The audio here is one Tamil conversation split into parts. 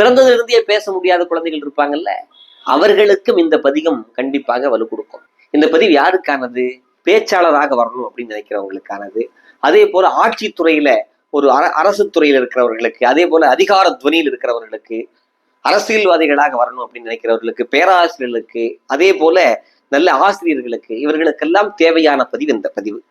பிறந்ததிலிருந்தே பேச முடியாத குழந்தைகள் இருப்பாங்கல்ல அவர்களுக்கும் இந்த பதிகம் கண்டிப்பாக வலு கொடுக்கும். இந்த பதிவு யாருக்கானது? பேச்சாளராக வரணும் அப்படின்னு நினைக்கிறவங்களுக்கானது. அதே போல ஆட்சித்துறையில ஒரு அரசு துறையில் இருக்கிறவர்களுக்கு அதே போல அதிகார துவனியில் இருக்கிறவர்களுக்கு அரசியல்வாதிகளாக வரணும் அப்படின்னு நினைக்கிறவர்களுக்கு பேராசிரியர்களுக்கு அதே போல நல்ல ஆசிரியர்களுக்கு இவர்களுக்கெல்லாம் தேவையான பதிவு இந்த பதிவு.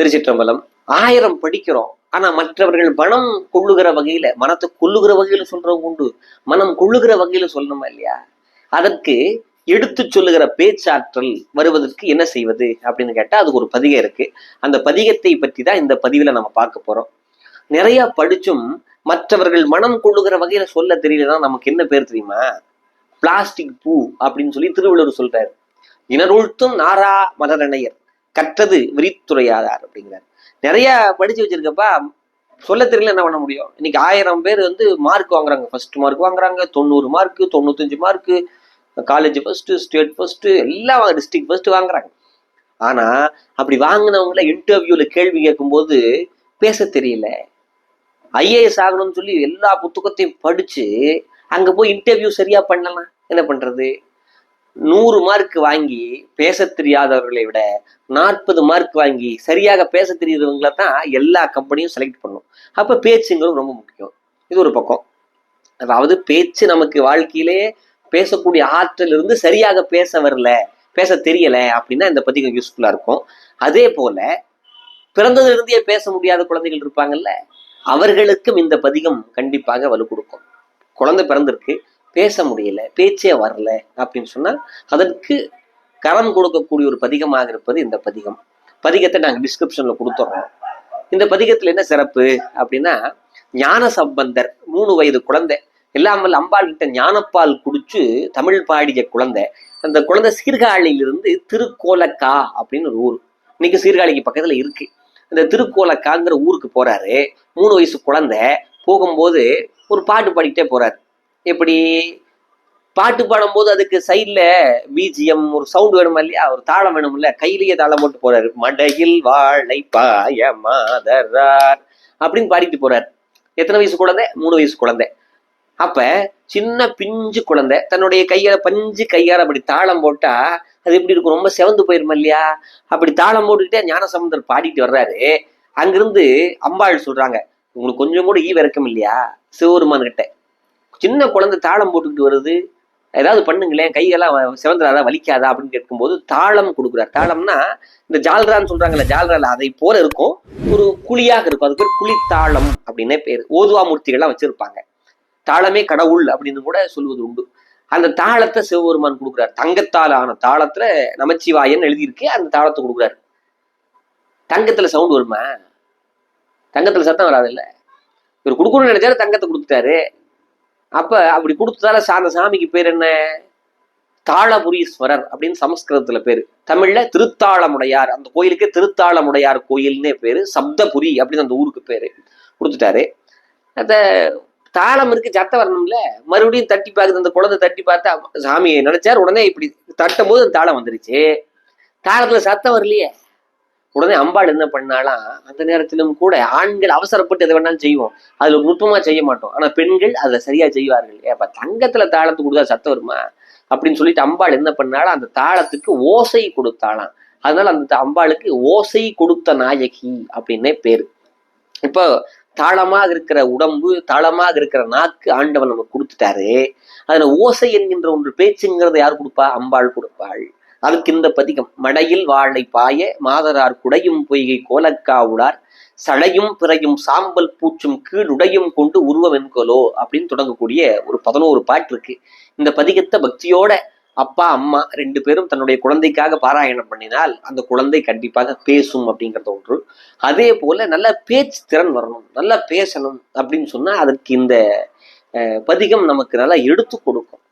திருச்சிற்றம்பலம். ஆயிரம் படிக்கிறோம். ஆனா மற்றவர்கள் மனம் கொள்ளுகிற வகையில மனத்தை கொள்ளுகிற வகையில சொல்றவங்க உண்டு. மனம் கொள்ளுகிற வகையில சொல்லணுமா இல்லையா? அதற்கு எடுத்து சொல்லுகிற பேச்சாற்றல் வருவதற்கு என்ன செய்வது அப்படின்னு கேட்டா அதுக்கு ஒரு பதிகம் இருக்கு. அந்த பதிகத்தை பற்றி தான் இந்த பதிவுல நம்ம பார்க்க போறோம். நிறைய படிச்சும் மற்றவர்கள் மனம் கொள்ளுகிற வகையில சொல்ல தெரியலன்னா நமக்கு என்ன பேர் தெரியுமா? பிளாஸ்டிக் பூ அப்படின்னு சொல்லி திருவள்ளுவர் சொல்றாரு. இனருழ்த்தும் நாரா மலரணையர் கற்றது விரித்துறையாதார் அப்படிங்கிறார். நிறைய படிச்சு வச்சிருக்கப்பா சொல்ல தெரியல என்ன பண்ண முடியும். இன்னைக்கு ஆயிரம் பேர் வந்து மார்க் வாங்குறாங்க. ஃபர்ஸ்ட் மார்க் வாங்குறாங்க தொண்ணூறு மார்க் தொண்ணூத்தஞ்சு mark college first state first எல்லாம் டிஸ்ட்ரிக்ட் ஃபர்ஸ்ட் வாங்குறாங்க. ஆனா அப்படி வாங்கினவங்கள இன்டர்வியூல கேள்வி கேட்கும்போது பேச தெரியல. ஐஏஎஸ் ஆகணும்னு சொல்லி எல்லா புத்தகத்தையும் படிச்சு அங்க போய் இன்டர்வியூ சரியா பண்ணலாம். என்ன பண்றது? நூறு மார்க் வாங்கி பேச தெரியாதவர்களை விட நாற்பது மார்க் வாங்கி சரியாக பேச தெரியாதவங்களை தான் எல்லா கம்பெனியும் செலக்ட் பண்ணும். அப்போ பேச்சுங்கிறது ரொம்ப முக்கியம். இது ஒரு பக்கம். அதாவது பேச்சு நமக்கு வாழ்க்கையிலே பேசக்கூடிய ஆற்றல் இருந்து சரியாக பேச வரல பேச தெரியல அப்படின்னா இந்த பதிகம் யூஸ்ஃபுல்லா இருக்கும். அதே போல பிறந்ததிலிருந்தே பேச முடியாத குழந்தைகள் இருப்பாங்கல்ல அவர்களுக்கும் இந்த பதிகம் கண்டிப்பாக வலு கொடுக்கும். குழந்தை பிறந்திருக்கு பேச முடியல பேச்சே வரல அப்படின்னு சொன்னா அதற்கு கரம் கொடுக்கக்கூடிய ஒரு பதிகமாக இருப்பது இந்த பதிகம். பதிகத்தை நாங்கள் டிஸ்கிரிப்ஷன்ல கொடுத்துட்றோம் இந்த பதிகத்துல என்ன சிறப்பு அப்படின்னா ஞான சம்பந்தர் மூணு வயது குழந்தை. எல்லாம் அம்பாள்கிட்ட அம்பாள் கிட்ட ஞானப்பால் குடிச்சு தமிழ் பாடிய குழந்தை. அந்த குழந்தை சீர்காழியிலிருந்து திருக்கோலக்கா அப்படின்னு ஒரு ஊர். இன்னைக்கு சீர்காழிக்கு பக்கத்துல இருக்கு. இந்த திருக்கோலக்காங்கிற ஊருக்கு போறாரு. மூணு வயசு குழந்தை. போகும்போது ஒரு பாட்டு பாடிக்கிட்டே போறாரு. எப்படி பாட்டு பாடும்போது அதுக்கு சைட்ல பிஜிஎம் ஒரு சவுண்ட் வேணுமா இல்லையா? ஒரு தாளம் வேணும்ல கையிலேயே தாளம் போட்டு போறாரு. மடையில் வாழை பாய மாதரார் அப்படின்னு பாடிட்டு போறாரு. எத்தனை வயசு குழந்தை? மூணு வயசு குழந்தை. அப்ப சின்ன பிஞ்சு குழந்தை தன்னுடைய கையால பஞ்சு கையால அப்படி தாளம் போட்டா அது எப்படி இருக்கும்? ரொம்ப செவந்து போயிருமா இல்லையா? அப்படி தாளம் போட்டுக்கிட்டே ஞானசமுந்தர் பாடிட்டு வர்றாரு. அங்கிருந்து அம்பாள் சொல்றாங்க உங்களுக்கு கொஞ்சம் கூட ஈ இறக்கம் இல்லையா? சிவபெருமான் கிட்ட சின்ன குழந்தை தாளம் போட்டுக்கிட்டு வருது. ஏதாவது பண்ணுங்களேன் கையெல்லாம் வ- வலிக்காதா அப்படின்னு கேட்கும்போது தாளம் கொடுக்குறார். தாளம்னா இந்த ஜால்ரான்னு சொல்றாங்கல்ல ஜால்ரால அதை போல இருக்கும். ஒரு குழியாக இருக்கும். அதுக்கு பேர் குழித்தாளம் அப்படின்னே பேர். ஓதுவா மூர்த்திகள்லாம் வச்சிருப்பாங்க. தாளமே கடவுள் அப்படின்னு கூட சொல்வது உண்டு. அந்த தாளத்தை சிவபெருமான் கொடுக்குறார். தங்கத்தால் ஆன தாளத்துல நமச்சிவாயன் எழுதியிருக்கு. அந்த தாளத்தை கொடுக்குறாரு. தங்கத்துல சவுண்ட் வருமா? தங்கத்துல சத்தம் வராது இல்லை இவர் கொடுக்கணும்னு நினைச்சாரு தங்கத்தை கொடுத்துட்டாரு. அப்ப அப்படி கொடுத்ததால சா- அந்த சாமிக்கு பேர் என்ன? தாளபுரீஸ்வரர் அப்படின்னு சமஸ்கிருதத்துல பேரு. தமிழ்ல திருத்தாளமுடையார். அந்த கோயிலுக்கு திருத்தாளமுடையார் கோயில்னே பேரு. சப்தபுரி அப்படின்னு அந்த ஊருக்கு பேரு. கொடுத்துட்டாரு. அந்த தாளம் இருக்கு சத்தம் வரணும்ல. மறுபடியும் தட்டி பார்க்குது அந்த குழந்தை தட்டி பார்த்தா சாமியை நினைச்சார் உடனே இப்படி தட்டும் போது அந்த தாளம் வந்துருச்சு. தாளத்துல சத்தம் வரலையே. உடனே அம்பாள் என்ன பண்ணாலாம் அந்த நேரத்திலும் கூட ஆண்கள் அவசரப்பட்டு எதை வேணாலும் செய்வோம். அதுல நுட்பமா செய்ய மாட்டோம். ஆனா பெண்கள் அதுல சரியா செய்வார்கள். ஏப்ப தங்கத்துல தாளத்துக்கு கொடுத்தா சத்தம் வருமா? அப்படின்னு சொல்லிட்டு அம்பாள் என்ன பண்ணாலும் அந்த தாளத்துக்கு ஓசை கொடுத்தாளாம். அதனால அந்த அம்பாளுக்கு ஓசை கொடுத்த நாயகி அப்படின்னே பேரு. இப்போ தாளமாக இருக்கிற உடம்பு தாளமாக இருக்கிற நாக்கு ஆண்டவன் நமக்கு கொடுத்துட்டாரு. அதுல ஓசை என்கின்ற ஒன்று பேச்சுங்கிறத யார் கொடுப்பா? அம்பாள் கொடுப்பாள். அதுக்கு இந்த பதிகம். மடையில் வாழை பாய மாதரார் குடையும் பொய்கை கோலக்காவுடார் சடையும் பிறையும் சாம்பல் பூச்சும் கீழுடையும் கொண்டு உருவமென்கோலோ அப்படின்னு தொடங்கக்கூடிய ஒரு பதினோரு பாட்டு இருக்கு. இந்த பதிகத்தை பக்தியோட அப்பா அம்மா ரெண்டு பேரும் தன்னுடைய குழந்தைக்காக பாராயணம் பண்ணினால் அந்த குழந்தை கண்டிப்பாக பேசும் அப்படிங்கிறது ஒன்று. அதே போல நல்ல பேச்சு திறன் வரணும் நல்லா பேசணும் அப்படின்னு சொன்னா அதற்கு இந்த அஹ், பதிகம் நமக்கு நல்லா எடுத்து கொடுக்கும்.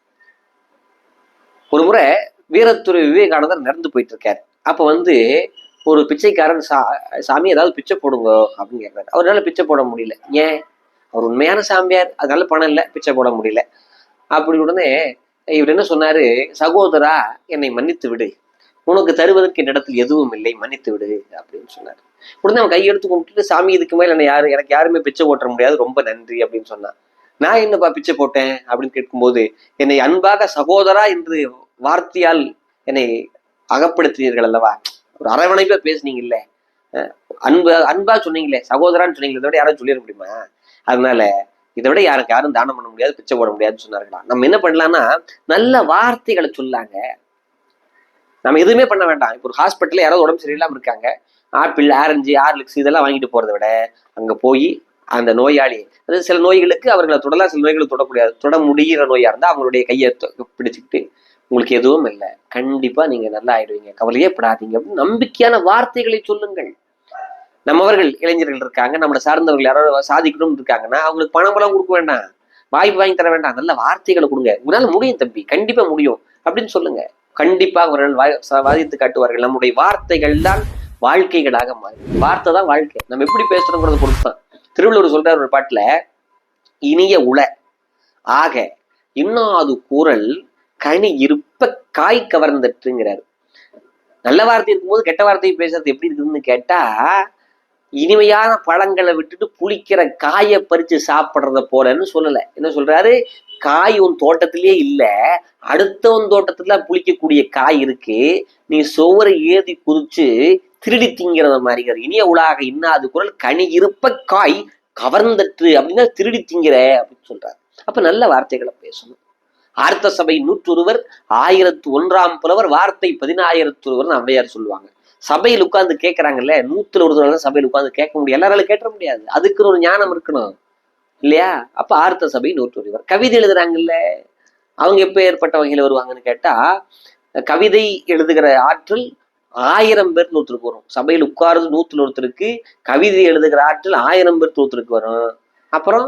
ஒரு முறை வீரத்துறை விவேகானந்தர் நடந்து போயிட்டு இருக்காரு அப்ப வந்து ஒரு பிச்சைக்காரன் சா சாமி ஏதாவது பிச்சை போடுங்க அப்படின்னு கேட்கிறாரு அவரால் பிச்சை போட முடியல. ஏன்? அவர் உண்மையான சாமியார். அதனால பணம் இல்லை பிச்சை போட முடியல. அப்படி உடனே இவர் என்ன சொன்னாரு? சகோதரா என்னை மன்னித்து விடு. உனக்கு தருவதற்கு என்னிடத்தில் எதுவும் இல்லை மன்னித்து விடு அப்படின்னு சொன்னார். உடனே அவன் கையெடுத்து கும்பிட்டுட்டு சாமி இதுக்கு மேல என்ன யாரு எனக்கு யாருமே பிச்சை போட்ட முடியாது ரொம்ப நன்றி அப்படின்னு சொன்னான். நான் என்னப்பா பிச்சை போட்டேன்? அப்படின்னு கேட்கும்போது என்னை அன்பாக சகோதரா என்று வார்த்தையால் என்னை அகப்படுத்தினீர்கள் அல்லவா? ஒரு அரவணைப்பா பேசுனீங்க இல்ல அன்பா அன்பா சொன்னீங்களே சகோதரான்னு சொன்னீங்களே இதை விட யாரும் சொல்லிட முடியுமா? அதனால இதை விட யாருக்கு யாரும் தானம் பண்ண முடியாது பிச்சை போட முடியாதுன்னு சொன்னார்களா? நம்ம என்ன பண்ணலாம்னா நல்ல வார்த்தைகளை சொல்லாங்க. நம்ம எதுவுமே பண்ண வேண்டாம். இப்போ ஒரு ஹாஸ்பிட்டல்ல யாராவது உடம்பு சரியில்லாம இருக்காங்க. ஆப்பிள் ஆரஞ்சு ஆர்லிக்ஸ் இதெல்லாம் வாங்கிட்டு போறதை விட அங்க போய் அந்த நோயாளி அதாவது சில நோய்களுக்கு அவர்களை தொடலாம் சில நோய்களை தொடக்கூடாது. தொட முடிகிற நோயா இருந்தா அவங்களுடைய கையை பிடிச்சிக்கிட்டு உங்களுக்கு எதுவும் இல்லை. கண்டிப்பா நீங்க நல்லா ஆயிடுவீங்க கவலையே படாதீங்க. அப்படின்னு நம்பிக்கையான வார்த்தைகளை சொல்லுங்கள். நம்மவர்கள் இளைஞர்கள் இருக்காங்க. நம்மளை சார்ந்தவர்கள் யாராவது சாதிக்கணும்னு இருக்காங்கன்னா அவங்களுக்கு பணம் பலம் கொடுக்க வேண்டாம். வாய்ப்பு வாங்கி தர வேண்டாம். நல்ல வார்த்தைகளை கொடுங்க. உங்களால முடியும் தம்பி. கண்டிப்பா முடியும். அப்படின்னு சொல்லுங்க. கண்டிப்பாக அவர்கள் வாய்- வாதித்து காட்டுவார்கள். நம்முடைய வார்த்தைகள் தான் வாழ்க்கைகளாக மாறும். வார்த்தை தான் வாழ்க்கை. நம்ம எப்படி பேசுறோங்கிறத பொறுத்து தான் திருவள்ளுவர் சொல்றார் ஒரு பாட்டுல இனிய உள. ஆக இன்னாது குரல் கனி இருப்ப காய் கவர்ந்தற்றுங்கிறார் நல்ல வார்த்தை இருக்கும்போது கெட்ட வார்த்தையை பேசுறது எப்படி இருக்குதுன்னு கேட்டா இனிமையான பழங்களை விட்டுட்டு புளிக்கிற காயை பறிச்சு சாப்பிட்றத போலன்னு சொல்லல. என்ன சொல்றாரு? காய் உன் தோட்டத்திலேயே இல்ல அடுத்தவன் தோட்டத்துல புளிக்கக்கூடிய காய் இருக்கு நீ சோறை ஏதி குதிச்சு திருடி திங்கிறத மாதிரி இனிய உலாக இன்னாது குரல் கனி இருப்ப காய் கவர்ந்தற்று அப்படின்னா திருடி திங்கிற அப்படின்னு சொல்றாரு. அப்ப நல்ல வார்த்தைகளை பேசணும். ஆர்த்த சபை நூற்றொருவர் ஆயிரத்து ஒன்றாம் புலவர் வார்த்தை பதினாயிரத்து ஒருவர் அவ்வையார் சொல்லுவாங்க. சபையில் உட்கார்ந்து கேட்கறாங்கல்ல நூத்துல ஒரு தடவை தான் சபையில் உட்கார்ந்து கேட்க முடியும் எல்லாராலும் கேட்ட முடியாது. அதுக்குன்னு ஒரு ஞானம் இருக்கணும். இல்லையா? அப்ப ஆர்த்த சபை நூற்றொருவர். கவிதை எழுதுறாங்கல்ல அவங்க எப்ப ஏற்பட்ட வகையில வருவாங்கன்னு கேட்டா கவிதை எழுதுகிற ஆற்றல் ஆயிரம் பேர் நூற்றுக்கு வரும். சபையில் உட்கார்ந்து நூத்துல ஒருத்தருக்கு கவிதை எழுதுகிற ஆற்றல் ஆயிரம் பேர் நூத்தருக்கு வரும். அப்புறம்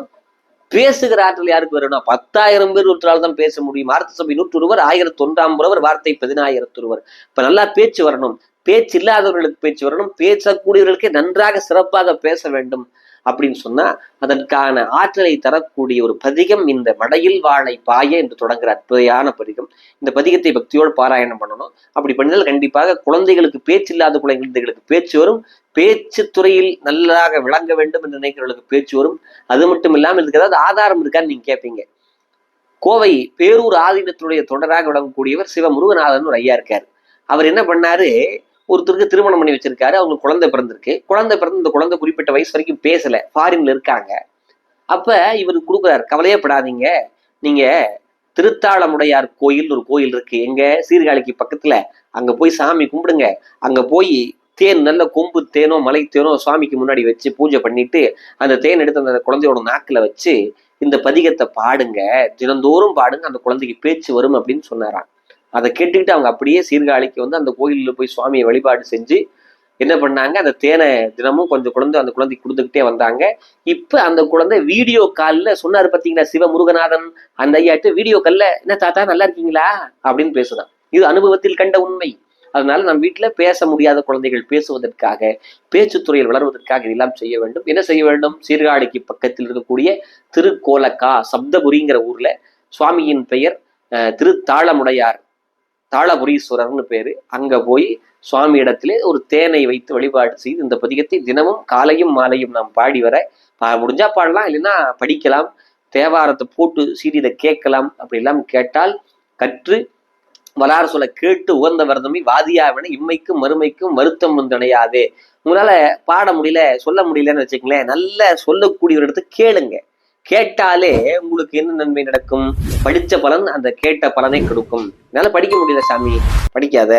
பேசுகிற ஆற்றல் யாருக்கு வரணும் பத்தாயிரம் பேர் ஒருத்தரால் தான் பேச முடியும். வார்த்தை சபை நூற்றொருவர் ஆயிரத்தி ஒன்றாம் புலவர் வார்த்தை பதினாயிரத்தொருவர். இப்ப நல்லா பேச்சு வரணும். பேச்சு இல்லாதவர்களுக்கு பேச்சு வரணும். பேசக்கூடியவர்களுக்கே நன்றாக சிறப்பாக பேச வேண்டும். அப்படின்னு சொன்னா அதற்கான ஆற்றலை தரக்கூடிய ஒரு பதிகம் இந்த மடையில் வாழை பாய என்று தொடங்குற அற்புதையான பதிகம். இந்த பதிகத்தை பக்தியோடு பாராயணம் பண்ணணும். அப்படி பண்ணினால் கண்டிப்பாக குழந்தைகளுக்கு பேச்சு இல்லாத குழந்தைகளுக்கு பேச்சு வரும். பேச்சு துறையில் நல்லதாக விளங்க வேண்டும் என்று நினைக்கிறவர்களுக்கு பேச்சு வரும். அது மட்டும் இல்லாமல் இதுக்கு ஏதாவது ஆதாரம் இருக்கான்னு நீங்க கேட்பீங்க கோவை பேரூர் ஆதீனத்துடைய தொடராக விளங்கக்கூடியவர் சிவ முருகநாதன் ஒரு ஐயா இருக்காரு. அவர் என்ன பண்ணாரு? ஒருத்தருக்கு திருமணம் பண்ணி வச்சிருக்காரு அவங்களுக்கு குழந்தை பிறந்திருக்கு. குழந்தை பிறந்து இந்த குழந்தை குறிப்பிட்ட வயசு வரைக்கும் பேசல ஃபாரின்ல இருக்காங்க. அப்ப இவர் கொடுக்குறாரு கவலையே படாதீங்க நீங்க திருத்தாளமுடையார் கோயில் ஒரு கோயில் இருக்கு. எங்க சீர்காழிக்கு பக்கத்துல. அங்க போய் சாமி கும்பிடுங்க. அங்க போய் தேன் நல்ல கொம்பு தேனோ மலை தேனோ சுவாமிக்கு முன்னாடி வச்சு பூஜை பண்ணிட்டு அந்த தேன் எடுத்து அந்த குழந்தையோட நாக்குல வச்சு இந்த பதிகத்தை பாடுங்க. தினந்தோறும் பாடுங்க. அந்த குழந்தைக்கு பேச்சு வரும் அப்படின்னு சொன்னாராம். அதை கேட்டுக்கிட்டு அவங்க அப்படியே சீர்காழிக்கு வந்து அந்த கோயிலில் போய் சுவாமியை வழிபாடு செஞ்சு என்ன பண்ணாங்க? அந்த தேனை தினமும் கொஞ்சம் குழந்தை அந்த குழந்தைக்கு கொடுத்துக்கிட்டே வந்தாங்க. இப்போ அந்த குழந்தை வீடியோ காலில் சொன்னார் பார்த்தீங்களா சிவ முருகநாதன் அந்த ஐயாட்டு வீடியோ காலில் என்ன தாத்தா நல்லா இருக்கீங்களா? அப்படின்னு பேசுதான். இது அனுபவத்தில் கண்ட உண்மை. அதனால நம் வீட்டில் பேச முடியாத குழந்தைகள் பேசுவதற்காக பேச்சுத்துறையில் வளர்வதற்காக இதெல்லாம் செய்ய வேண்டும். என்ன செய்ய வேண்டும்? சீர்காழிக்கு பக்கத்தில் இருக்கக்கூடிய திருக்கோலக்கா சப்தபுரிங்கிற ஊர்ல சுவாமியின் பெயர் அஹ், திருத்தாளமுடையார் தாளபுரீஸ்வரர்னு பேரு. அங்க போய் சுவாமி இடத்திலே ஒரு தேனை வைத்து வழிபாடு செய்து இந்த பதிகத்தை தினமும் காலையும் மாலையும் நாம் பாடி வர முடிஞ்சா பாடலாம் இல்லைன்னா படிக்கலாம். தேவாரத்தை போட்டு சீரியதை கேட்கலாம் அப்படிலாம் கேட்டால் கற்று வலார் சொல்ல கேட்டு உகந்த வரதமை வாதியாவின இம்மைக்கும் மறுமைக்கும் வருத்தம் வந்தடையாதே உங்களால பாட முடியல சொல்ல முடியலன்னு வச்சுக்கங்களேன் நல்ல சொல்லக்கூடிய ஒரு இடத்த கேளுங்க. கேட்டாலே உங்களுக்கு என்ன நன்மை நடக்கும்? படிச்ச பலன் அந்த கேட்ட பலனை கொடுக்கும். என்னால் படிக்க முடியல சாமி. படிக்காத.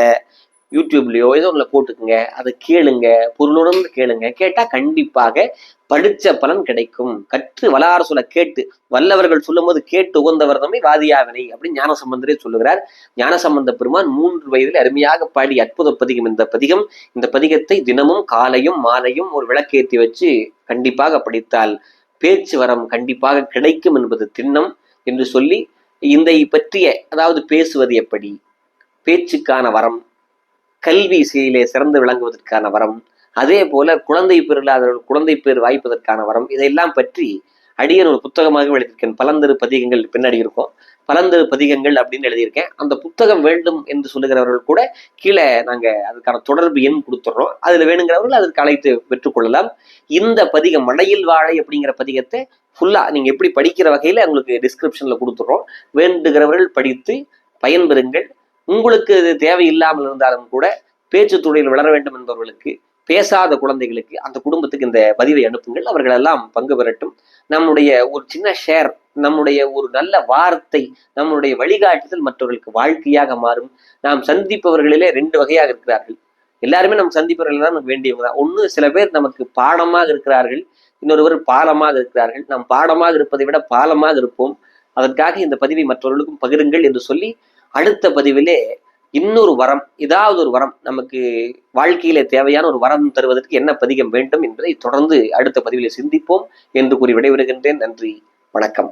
யூடியூப்லயோ ஏதோ ஒன்றில் போட்டுக்குங்க. அதை கேளுங்க. பொருளுடன் கேளுங்க. கேட்டா கண்டிப்பாக படிச்ச பலன் கிடைக்கும். கற்று வளார சொல்ல கேட்டு வல்லவர்கள் சொல்லும் போது கேட்டு உகந்தவர் தம்மை வாதியாவினை அப்படின்னு ஞானசம்பந்தரே சொல்லுகிறார். ஞானசம்பந்த பெருமான் மூன்று வயதில் அருமையாக பாடி அற்புத பதிகம். இந்த பதிகம் இந்த பதிகத்தை தினமும் காலையும் மாலையும் ஒரு விளக்கேற்றி வச்சு கண்டிப்பாக படித்தால் பேச்சு வரம் கண்டிப்பாக கிடைக்கும் என்பது திண்ணம் என்று சொல்லி இந்த பற்றிய அதாவது பேசுவது எப்படி? பேச்சுக்கான வரம் கல்வி செயலே சிறந்து விளங்குவதற்கான வரம் அதே போல குழந்தை பேர் இல்லாதவர்கள் குழந்தை பேர் வாய்ப்பதற்கான வரம் இதையெல்லாம் பற்றி அடியன் ஒரு புத்தகமாக எழுதியிருக்கேன் பலந்தரு பதிகங்கள் பின்னாடி இருக்கும். பலந்தரு பதிகங்கள் அப்படின்னு எழுதியிருக்கேன். அந்த புத்தகம் வேண்டும் என்று சொல்லுகிறவர்கள் கூட கீழே நாங்கள் அதுக்கான தொடர்பு எண் கொடுத்துட்றோம். அதில் வேணுங்கிறவர்கள் அதற்கு அழைத்து பெற்றுக்கொள்ளலாம் இந்த பதிகம் மடையில் வாழை அப்படிங்கிற பதிகத்தை ஃபுல்லாக நீங்கள் எப்படி படிக்கிற வகையில் உங்களுக்கு டிஸ்கிரிப்ஷனில் கொடுத்துட்றோம். வேண்டுகிறவர்கள் படித்து பயன்பெறுங்கள். உங்களுக்கு இது தேவையில்லாமல் இருந்தாலும் கூட பேச்சு துறையில் வளர வேண்டும் என்பவர்களுக்கு பேசாத குழந்தைகளுக்கு அந்த குடும்பத்துக்கு இந்த பதிவை அனுப்புங்கள். அவர்கள் எல்லாம் பங்கு பெறட்டும். நம்முடைய ஒரு சின்ன ஷேர் நம்முடைய ஒரு நல்ல வார்த்தை நம்முடைய வழிகாட்டுதல் மற்றவர்களுக்கு வாழ்க்கையாக மாறும். நாம் சந்திப்பவர்களிலே ரெண்டு வகையாக இருக்கிறார்கள். எல்லாருமே நம்ம சந்திப்பவர்கள் தான் நமக்கு வேண்டியவங்க தான். ஒன்று சில பேர் நமக்கு பாடமாக இருக்கிறார்கள். இன்னொருவர் பாலமாக இருக்கிறார்கள். நாம் பாடமாக இருப்பதை விட பாலமாக இருப்போம். அதற்காக இந்த பதிவை மற்றவர்களுக்கும் பகிருங்கள் என்று சொல்லி அடுத்த பதிவிலே இன்னொரு வரம் ஏதாவது ஒரு வரம் நமக்கு வாழ்க்கையிலே தேவையான ஒரு வரம் தருவதற்கு என்ன பதிகம் வேண்டும் என்பதை தொடர்ந்து அடுத்த பதிவில் சிந்திப்போம் என்று கூறி விடைபெறுகின்றேன். நன்றி வணக்கம்.